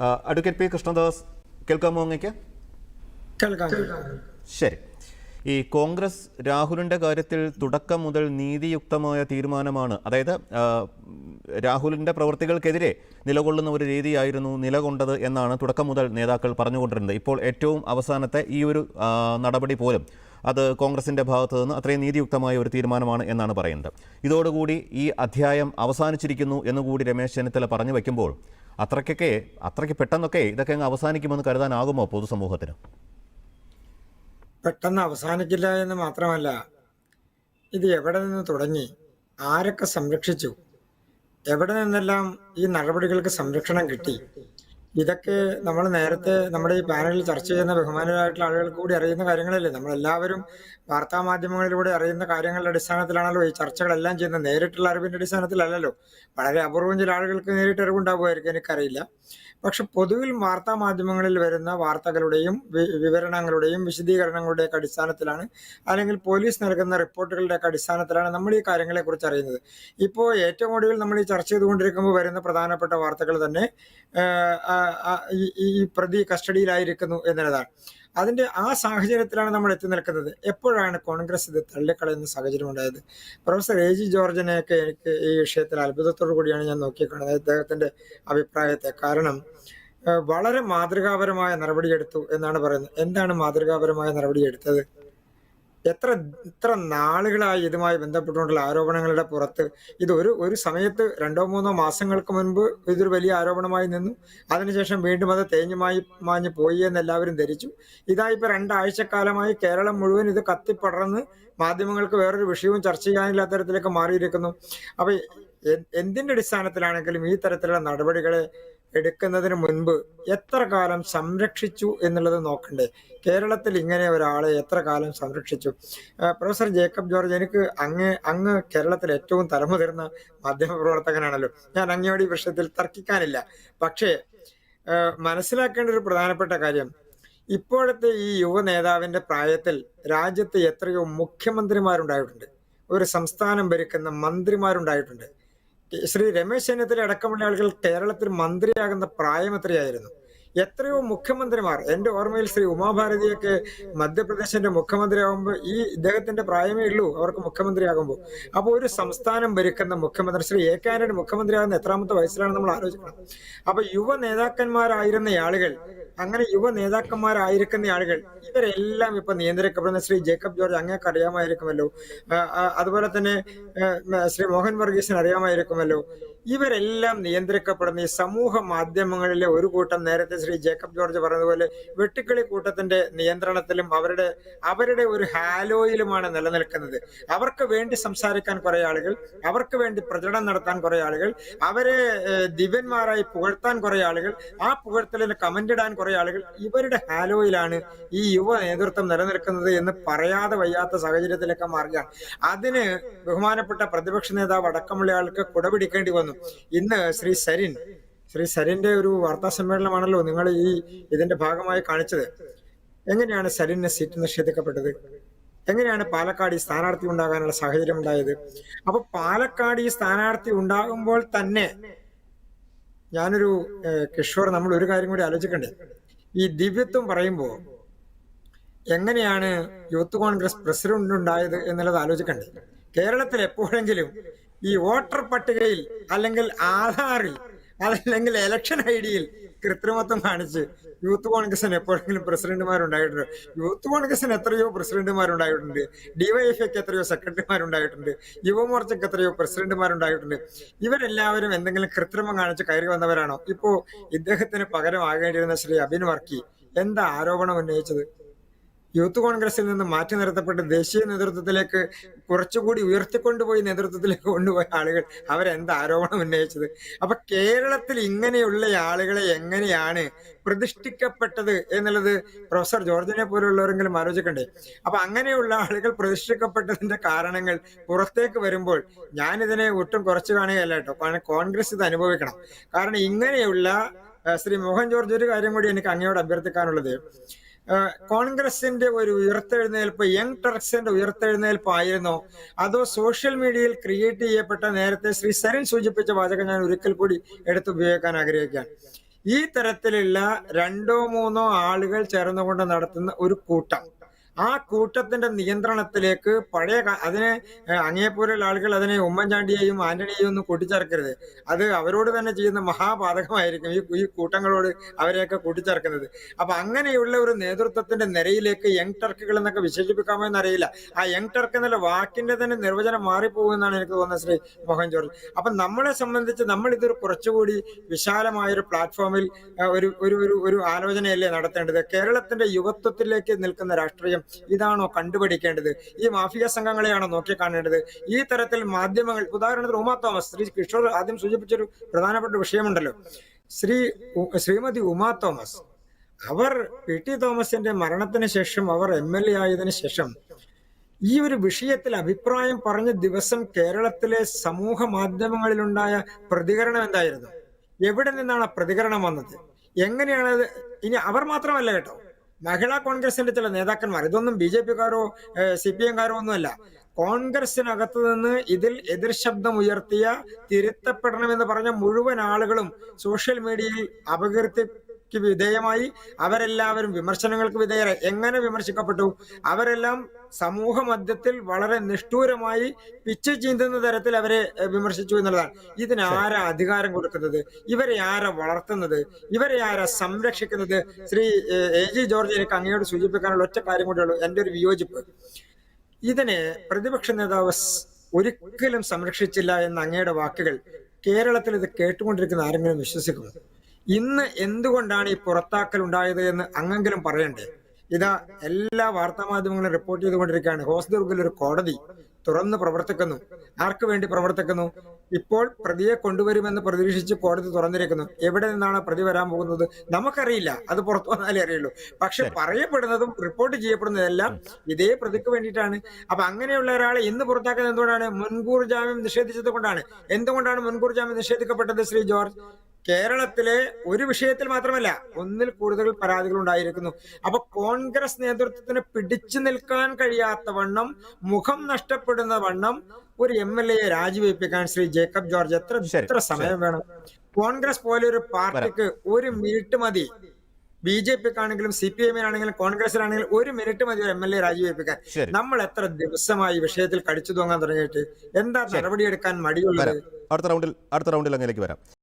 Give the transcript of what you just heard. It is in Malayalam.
അഡ്വക്കേറ്റ് പി കൃഷ്ണദാസ് കേൾക്കാമോ അങ്ങേക്ക്? ശരി. ഈ കോൺഗ്രസ് രാഹുലിന്റെ കാര്യത്തിൽ തുടക്കം മുതൽ നീതിയുക്തമായ തീരുമാനമാണ്. അതായത് രാഹുലിന്റെ പ്രവൃത്തികൾക്കെതിരെ നിലകൊള്ളുന്ന ഒരു രീതിയായിരുന്നു നിലകൊണ്ടത് എന്നാണ് തുടക്കം മുതൽ നേതാക്കൾ പറഞ്ഞുകൊണ്ടിരുന്നത്. ഇപ്പോൾ ഏറ്റവും അവസാനത്തെ ഈ ഒരു നടപടി പോലും അത് കോൺഗ്രസിന്റെ ഭാഗത്തു നിന്ന് അത്രയും നീതിയുക്തമായ ഒരു തീരുമാനമാണ് എന്നാണ് പറയുന്നത്. ഇതോടുകൂടി ഈ അധ്യായം അവസാനിച്ചിരിക്കുന്നു എന്നുകൂടി രമേശ് ചെന്നിത്തല പറഞ്ഞു വയ്ക്കുമ്പോൾ അത്രയ്ക്കൊക്കെ അത്രയ്ക്ക് പെട്ടെന്നൊക്കെ ഇതൊക്കെ അങ്ങ് അവസാനിക്കുമെന്ന് കരുതാനാകുമോ പൊതുസമൂഹത്തിന്? പെട്ടെന്ന് അവസാനിക്കില്ല എന്ന് മാത്രമല്ല ഇത് എവിടെ നിന്ന് തുടങ്ങി ആരൊക്കെ സംരക്ഷിച്ചു എവിടെ നിന്നെല്ലാം ഈ നടപടികൾക്ക് സംരക്ഷണം കിട്ടി ഇതൊക്കെ നമ്മൾ നേരത്തെ നമ്മുടെ ഈ പാനലിൽ ചർച്ച ചെയ്യുന്ന ബഹുമാനരായിട്ടുള്ള ആളുകൾ കൂടി അറിയുന്ന കാര്യങ്ങളല്ലേ? നമ്മളെല്ലാവരും വാർത്താ മാധ്യമങ്ങളിലൂടെ അറിയുന്ന കാര്യങ്ങളുടെ അടിസ്ഥാനത്തിലാണല്ലോ ഈ ചർച്ചകളെല്ലാം ചെയ്യുന്നത്. നേരിട്ടുള്ള അറിവിന്റെ അടിസ്ഥാനത്തിലല്ലല്ലോ. വളരെ അപൂർവം ചില ആളുകൾക്ക് നേരിട്ട് അറിവുണ്ടാവുമായിരിക്കും എനിക്കറിയില്ല. പക്ഷെ പൊതുവിൽ വാർത്താ മാധ്യമങ്ങളിൽ വരുന്ന വാർത്തകളുടെയും വിവരണങ്ങളുടെയും വിശദീകരണങ്ങളുടെയൊക്കെ അടിസ്ഥാനത്തിലാണ് അല്ലെങ്കിൽ പോലീസ് നൽകുന്ന റിപ്പോർട്ടുകളുടെയൊക്കെ അടിസ്ഥാനത്തിലാണ് നമ്മൾ ഈ കാര്യങ്ങളെ കുറിച്ച് അറിയുന്നത്. ഇപ്പോൾ ഏറ്റവും ഒടുവിൽ നമ്മൾ ഈ ചർച്ച ചെയ്തുകൊണ്ടിരിക്കുമ്പോൾ വരുന്ന പ്രധാനപ്പെട്ട വാർത്തകൾ തന്നെ ഈ പ്രതി കസ്റ്റഡിയിലായിരിക്കുന്നു എന്നുള്ളതാണ്. അതിന്റെ ആ സാഹചര്യത്തിലാണ് നമ്മൾ എത്തി നിൽക്കുന്നത്. എപ്പോഴാണ് കോൺഗ്രസ് ഇത് തള്ളിക്കളയുന്ന സാഹചര്യം ഉണ്ടായത്? പ്രൊഫസർ എ ജി ജോർജിനെയൊക്കെ എനിക്ക് ഈ വിഷയത്തിൽ അത്ഭുതത്തോടു കൂടിയാണ് ഞാൻ നോക്കിക്കാണുന്നത് അദ്ദേഹത്തിന്റെ അഭിപ്രായത്തെ കാരണം വളരെ മാതൃകാപരമായ നടപടിയെടുത്തു എന്നാണ് പറയുന്നത്. എന്താണ് മാതൃകാപരമായ നടപടിയെടുത്തത്? എത്ര ഇത്ര നാളുകളായി ഇതുമായി ബന്ധപ്പെട്ടുകൊണ്ടുള്ള ആരോപണങ്ങളുടെ പുറത്ത് ഇത് ഒരു ഒരു സമയത്ത് രണ്ടോ മൂന്നോ മാസങ്ങൾക്ക് മുൻപ് ഇതൊരു വലിയ ആരോപണമായി നിന്നു. അതിനുശേഷം വീണ്ടും അത് തേഞ്ഞുമായി മാഞ്ഞു പോയി എന്ന് എല്ലാവരും ധരിച്ചു. ഇതായി ഇപ്പൊ രണ്ടാഴ്ചക്കാലമായി കേരളം മുഴുവൻ ഇത് കത്തിപ്പടർന്ന് മാധ്യമങ്ങൾക്ക് വേറൊരു വിഷയവും ചർച്ച ചെയ്യാനില്ലാത്ത തരത്തിലേക്ക് മാറിയിരിക്കുന്നു. അപ്പൊ എ- എന്തിന്റെ അടിസ്ഥാനത്തിലാണെങ്കിലും ഈ തരത്തിലുള്ള നടപടികളെ എടുക്കുന്നതിന് മുൻപ് എത്ര കാലം സംരക്ഷിച്ചു എന്നുള്ളത് നോക്കണ്ടേ? കേരളത്തിൽ ഇങ്ങനെ ഒരാളെ എത്ര കാലം സംരക്ഷിച്ചു? പ്രൊഫസർ ജേക്കബ് ജോർജ് എനിക്ക് അങ്ങ് അങ്ങ് കേരളത്തിൽ ഏറ്റവും തലമുതിർന്ന മാധ്യമപ്രവർത്തകനാണല്ലോ. ഞാൻ അങ്ങയോട് ഈ വിഷയത്തിൽ തർക്കിക്കാനില്ല. പക്ഷേ മനസ്സിലാക്കേണ്ട ഒരു പ്രധാനപ്പെട്ട കാര്യം. ഇപ്പോഴത്തെ ഈ യുവ നേതാവിന്റെ പ്രായത്തിൽ രാജ്യത്ത് എത്രയോ മുഖ്യമന്ത്രിമാരുണ്ടായിട്ടുണ്ട്. ഒരു സംസ്ഥാനം ഭരിക്കുന്ന മന്ത്രിമാരുണ്ടായിട്ടുണ്ട്. ശ്രീ രമേശ് ചെന്നിത്തല അടക്കമുള്ള ആളുകൾ കേരളത്തിൽ മന്ത്രിയാകുന്ന പ്രായം എത്രയായിരുന്നു? എത്രയോ മുഖ്യമന്ത്രിമാർ എന്റെ ഓർമ്മയിൽ ശ്രീ ഉമാഭാരതിയൊക്കെ മധ്യപ്രദേശിന്റെ മുഖ്യമന്ത്രിയാകുമ്പോൾ ഈ ഇദ്ദേഹത്തിന്റെ പ്രായമേ ഉള്ളൂ അവർക്ക് മുഖ്യമന്ത്രിയാകുമ്പോൾ. അപ്പോൾ ഒരു സംസ്ഥാനം ഭരിക്കുന്ന മുഖ്യമന്ത്രി ശ്രീ എ കെ ആന്റണി മുഖ്യമന്ത്രിയാകുന്ന എത്രാമത്തെ വയസ്സിലാണ് നമ്മൾ ആലോചിക്കണം. അപ്പൊ യുവ നേതാക്കന്മാരായിരുന്ന ആളുകൾ അങ്ങനെ യുവ നേതാക്കന്മാരായിരിക്കുന്ന ആളുകൾ ഇവരെല്ലാം ഇപ്പൊ നിയന്ത്രിക്കപ്പെടുന്ന ശ്രീ ജേക്കബ് ജോർജ് അങ്ങേക്ക് അറിയാമായിരിക്കുമല്ലോ. അതുപോലെ തന്നെ ശ്രീ മോഹൻ വർഗീസിന് അറിയാമായിരിക്കുമല്ലോ. ഇവരെല്ലാം നിയന്ത്രിക്കപ്പെടുന്ന ഈ സമൂഹ മാധ്യമങ്ങളിലെ ഒരു കൂട്ടം നേരത്തെ ശ്രീ ജേക്കബ് ജോർജ് പറഞ്ഞതുപോലെ വെട്ടിക്കളി കൂട്ടത്തിന്റെ നിയന്ത്രണത്തിലും അവരുടെ അവരുടെ ഒരു ഹാലോയിലുമാണ് നിലനിൽക്കുന്നത്. അവർക്ക് വേണ്ടി സംസാരിക്കാൻ കുറെ ആളുകൾ അവർക്ക് വേണ്ടി പ്രചരണം നടത്താൻ കുറെ ആളുകൾ അവരെ ദിവ്യന്മാരായി പുകഴ്ത്താൻ കുറെ ആളുകൾ ആ പുകഴ്ത്തലിന് കമന്റ് ഇടാൻ കുറെ ആളുകൾ ഇവരുടെ ഹാലോയിലാണ് ഈ യുവ നേതൃത്വം നിലനിൽക്കുന്നത് എന്ന് പറയാതെ വയ്യാത്ത സാഹചര്യത്തിലൊക്കെ മാറുകയാണ്. അതിന് ബഹുമാനപ്പെട്ട പ്രതിപക്ഷ നേതാവ് അടക്കമുള്ള ആൾക്ക് കുടപിടിക്കേണ്ടി വന്നു. ഇന്ന് ശ്രീ സരിൻ ശ്രീ സരിന്റെ ഒരു വാർത്താ സമ്മേളനമാണല്ലോ നിങ്ങൾ ഈ ഇതിന്റെ ഭാഗമായി കാണിച്ചത്. എങ്ങനെയാണ് സരിന് സീറ്റ് നിഷേധിക്കപ്പെട്ടത്? എങ്ങനെയാണ് പാലക്കാട് ഈ സ്ഥാനാർത്ഥി ഉണ്ടാകാനുള്ള സാഹചര്യം ഉണ്ടായത്? അപ്പൊ പാലക്കാട് ഈ സ്ഥാനാർത്ഥി ഉണ്ടാകുമ്പോൾ തന്നെ ഞാനൊരു കിഷോർ നമ്മൾ ഒരു കാര്യം കൂടി ആലോചിക്കണ്ടേ. ഈ ദിവ്യത്വം പറയുമ്പോൾ എങ്ങനെയാണ് യൂത്ത് കോൺഗ്രസ് പ്രസിഡന്റ് ഉണ്ടായത് എന്നുള്ളത് ആലോചിക്കണ്ടേ. കേരളത്തിൽ എപ്പോഴെങ്കിലും ഈ വോട്ടർ പട്ടികയിൽ അല്ലെങ്കിൽ ആധാറിൽ അതല്ലെങ്കിൽ ഇലക്ഷൻ ഐ ഡിയിൽ കൃത്രിമത്വം കാണിച്ച് യൂത്ത് കോൺഗ്രസിന് എപ്പോഴെങ്കിലും പ്രസിഡന്റുമാരുണ്ടായിട്ടുണ്ട്. യൂത്ത് കോൺഗ്രസിന് എത്രയോ പ്രസിഡന്റുമാരുണ്ടായിട്ടുണ്ട്. ഡിവൈഎഫ്ഐക്ക് എത്രയോ സെക്രട്ടറിമാരുണ്ടായിട്ടുണ്ട്. യുവമോർച്ചയ്ക്ക് എത്രയോ പ്രസിഡന്റുമാരുണ്ടായിട്ടുണ്ട്. ഇവരെല്ലാവരും എന്തെങ്കിലും കൃത്രിമം കാണിച്ച് കയറി വന്നവരാണോ? ഇപ്പോ ഇദ്ദേഹത്തിന് പകരമാകേണ്ടിയിരുന്ന ശ്രീ അബിൻ വർക്കി എന്താ ആരോപണം ഉന്നയിച്ചത്? യൂത്ത് കോൺഗ്രസിൽ നിന്ന് മാറ്റി നിർത്തപ്പെട്ട് ദേശീയ നേതൃത്വത്തിലേക്ക് കുറച്ചുകൂടി ഉയർത്തിക്കൊണ്ടുപോയി നേതൃത്വത്തിലേക്ക് കൊണ്ടുപോയ ആളുകൾ അവരെന്ത് ആരോപണം ഉന്നയിച്ചത്? അപ്പൊ കേരളത്തിൽ ഇങ്ങനെയുള്ള ആളുകളെ എങ്ങനെയാണ് പ്രതിഷ്ഠിക്കപ്പെട്ടത് എന്നുള്ളത് പ്രൊഫസർ ജോർജിനെ പോലുള്ളവരെങ്കിലും ആലോചിക്കണ്ടേ? അപ്പൊ അങ്ങനെയുള്ള ആളുകൾ പ്രതിഷ്ഠിക്കപ്പെട്ടതിന്റെ കാരണങ്ങൾ പുറത്തേക്ക് വരുമ്പോൾ ഞാനിതിനെ ഒട്ടും കുറച്ച് കാണുകയല്ല കേട്ടോ. കോൺഗ്രസ് ഇത് അനുഭവിക്കണം. കാരണം ഇങ്ങനെയുള്ള ശ്രീ മോഹൻ ജോർജ് ഒരു കാര്യം കൂടി എനിക്ക് അങ്ങയോട് അഭ്യർത്ഥിക്കാനുള്ളത്. കോൺഗ്രസിന്റെ ഒരു ഉയർത്തെഴുന്നേൽപ്പ് യങ് ടർക്സിന്റെ ഉയർത്തെഴുന്നേൽപ്പ് ആയിരുന്നോ. അതോ സോഷ്യൽ മീഡിയയിൽ ക്രിയേറ്റ് ചെയ്യപ്പെട്ട നേരത്തെ ശ്രീ സരൻ സൂചിപ്പിച്ച വാചകം ഞാൻ ഒരിക്കൽ കൂടി എടുത്തുപയോഗിക്കാൻ ആഗ്രഹിക്കുകയാണ്. ഈ തരത്തിലുള്ള രണ്ടോ മൂന്നോ ആളുകൾ ചേർന്നുകൊണ്ട് നടത്തുന്ന ഒരു കൂട്ടം. ആ കൂട്ടത്തിന്റെ നിയന്ത്രണത്തിലേക്ക് പഴയ അതിനെ അങ്ങേപ്പോലുള്ള ആളുകൾ അതിനെ ഉമ്മൻചാണ്ടിയെയും ആന്റണിയെയും ഒന്നും കൂട്ടിച്ചേർക്കരുത്. അത് അവരോട് തന്നെ ചെയ്യുന്ന മഹാപാതകമായിരിക്കും ഈ ഈ കൂട്ടങ്ങളോട് അവരെയൊക്കെ കൂട്ടിച്ചേർക്കുന്നത്. അപ്പൊ അങ്ങനെയുള്ള ഒരു നേതൃത്വത്തിന്റെ നിരയിലേക്ക് യങ് ടർക്കുകൾ എന്നൊക്കെ വിശേഷിപ്പിക്കാമോ എന്നറിയില്ല. ആ യങ് ടർക്ക് എന്നുള്ള വാക്കിന്റെ തന്നെ നിർവചനം മാറിപ്പോകുമെന്നാണ് എനിക്ക് തോന്നുന്നത് ശ്രീ മോഹൻ ജോർജ്. അപ്പൊ നമ്മളെ സംബന്ധിച്ച് നമ്മൾ ഇതൊരു കുറച്ചുകൂടി വിശാലമായ ഒരു പ്ലാറ്റ്ഫോമിൽ ഒരു ഒരു ഒരു ആലോചനയല്ലേ നടത്തേണ്ടത്? കേരളത്തിന്റെ യുവത്വത്തിലേക്ക് നിൽക്കുന്ന രാഷ്ട്രീയം ഇതാണോ കണ്ടുപിടിക്കേണ്ടത്? ഈ മാഫിയ സംഘങ്ങളെയാണോ നോക്കിക്കാണേണ്ടത്? ഈ തരത്തിൽ മാധ്യമങ്ങൾ ഉദാഹരണത്തിന് ഉമാ തോമസ് ശ്രീ കിഷോർ ആദ്യം സൂചിപ്പിച്ചൊരു പ്രധാനപ്പെട്ട വിഷയമുണ്ടല്ലോ. ശ്രീ ശ്രീമതി ഉമാ തോമസ് അവർ പി ടി തോമസിന്റെ മരണത്തിന് ശേഷം അവർ എം എൽ എ ആയതിനു ശേഷം ഈ ഒരു വിഷയത്തിൽ അഭിപ്രായം പറഞ്ഞ ദിവസം കേരളത്തിലെ സമൂഹ മാധ്യമങ്ങളിലുണ്ടായ പ്രതികരണം എന്തായിരുന്നു? എവിടെ നിന്നാണ് ആ പ്രതികരണം വന്നത്? എങ്ങനെയാണ് ഇനി അവർ മാത്രമല്ല കേട്ടോ. മഹിളാ കോൺഗ്രസിന്റെ ചില നേതാക്കന്മാർ ഇതൊന്നും ബി ജെ പിക്കാരോ സി പി എംകാരോ ഒന്നുമല്ല. കോൺഗ്രസിനകത്ത് നിന്ന് ഇതിൽ എതിർ ശബ്ദം ഉയർത്തിയ തിരുത്തപ്പെടണമെന്ന് പറഞ്ഞ മുഴുവൻ ആളുകളും സോഷ്യൽ മീഡിയയിൽ അപകീർത്തിക്ക് വിധേയമായി അവരെല്ലാവരും വിമർശനങ്ങൾക്ക് വിധേയരായി എങ്ങനെ വിമർശിക്കപ്പെട്ടു? അവരെല്ലാം സമൂഹ മധ്യത്തിൽ വളരെ നിഷ്ഠൂരമായി പിച്ച് ചീന്തുന്ന തരത്തിൽ അവരെ വിമർശിച്ചു എന്നുള്ളതാണ്. ഇതിന് ആരാ അധികാരം കൊടുക്കുന്നത്? ഇവരെ ആരാ വളർത്തുന്നത്? ഇവരെ ആരാ സംരക്ഷിക്കുന്നത്? ശ്രീ എ ജി ജോർജ് എനിക്ക് അങ്ങയോട് സൂചിപ്പിക്കാനുള്ള ഒറ്റ കാര്യം കൂടെ ഉള്ളൂ. എന്റെ ഒരു വിയോജിപ്പ്. ഇതിനെ പ്രതിപക്ഷ നേതാവ് ഒരിക്കലും സംരക്ഷിച്ചില്ല എന്ന അങ്ങയുടെ വാക്കുകൾ കേരളത്തിൽ ഇത് കേട്ടുകൊണ്ടിരിക്കുന്ന ആരെങ്കിലും വിശ്വസിക്കുമോ? ഇന്ന് എന്തുകൊണ്ടാണ് ഈ പുറത്താക്കൽ ഉണ്ടായത് എന്ന് അങ്ങെങ്കിലും പറയണ്ടേ? ഇതാ എല്ലാ വാർത്താമാധ്യമങ്ങളും റിപ്പോർട്ട് ചെയ്തുകൊണ്ടിരിക്കുകയാണ്. ഹോസ്ദുർഗിൽ ഒരു കോടതി തുറന്ന് പ്രവർത്തിക്കുന്നു. ആർക്ക് വേണ്ടി പ്രവർത്തിക്കുന്നു? ഇപ്പോൾ പ്രതിയെ കൊണ്ടുവരുമെന്ന് പ്രതീക്ഷിച്ച് കോടതി തുറന്നിരിക്കുന്നു. എവിടെ നിന്നാണ് പ്രതി വരാൻ പോകുന്നത്? നമുക്കറിയില്ല. അത് പുറത്തു വന്നാലേ അറിയുള്ളൂ. പക്ഷെ പറയപ്പെടുന്നതും റിപ്പോർട്ട് ചെയ്യപ്പെടുന്നതെല്ലാം ഇതേ പ്രതിക്ക് വേണ്ടിയിട്ടാണ്. അപ്പൊ അങ്ങനെയുള്ള ഒരാളെ ഇന്ന് പുറത്താക്കുന്നത് എന്തുകൊണ്ടാണ്? മുൻകൂർ ജാമ്യം നിഷേധിച്ചത് കൊണ്ടാണ്. എന്തുകൊണ്ടാണ് മുൻകൂർ ജാമ്യം നിഷേധിക്കപ്പെട്ടത് ശ്രീ ജോർജ്? കേരളത്തിലെ ഒരു വിഷയത്തിൽ മാത്രമല്ല ഒന്നിൽ കൂടുതൽ പരാതികൾ ഉണ്ടായിരിക്കുന്നു. അപ്പൊ കോൺഗ്രസ് നേതൃത്വത്തിന് പിടിച്ചു നിൽക്കാൻ കഴിയാത്ത വണ്ണം മുഖം നഷ്ടപ്പെടുന്ന വണ്ണം ഒരു എം എൽ എയെ രാജിവെപ്പിക്കാൻ ശ്രീ ജേക്കബ് ജോർജ് എത്ര എത്ര സമയം വേണം? കോൺഗ്രസ് പോലെ ഒരു പാർട്ടിക്ക് ഒരു മിനിറ്റ് മതി. ബി ജെ പിക്കാണെങ്കിലും സി പി എമ്മിനാണെങ്കിലും കോൺഗ്രസിലാണെങ്കിലും ഒരു മിനിറ്റ് മതി ഒരു എം എൽ എ രാജിവെപ്പിക്കാൻ നമ്മൾ എത്ര ദിവസമായി വിഷയത്തിൽ കടിച്ചു തൂങ്ങാൻ തുടങ്ങിയിട്ട്? എന്താ നടപടിയെടുക്കാൻ മടിയുള്ളത്? അടുത്ത റൗണ്ടിൽ അടുത്ത റൗണ്ടിൽ അങ്ങനെയൊക്കെ വരാം.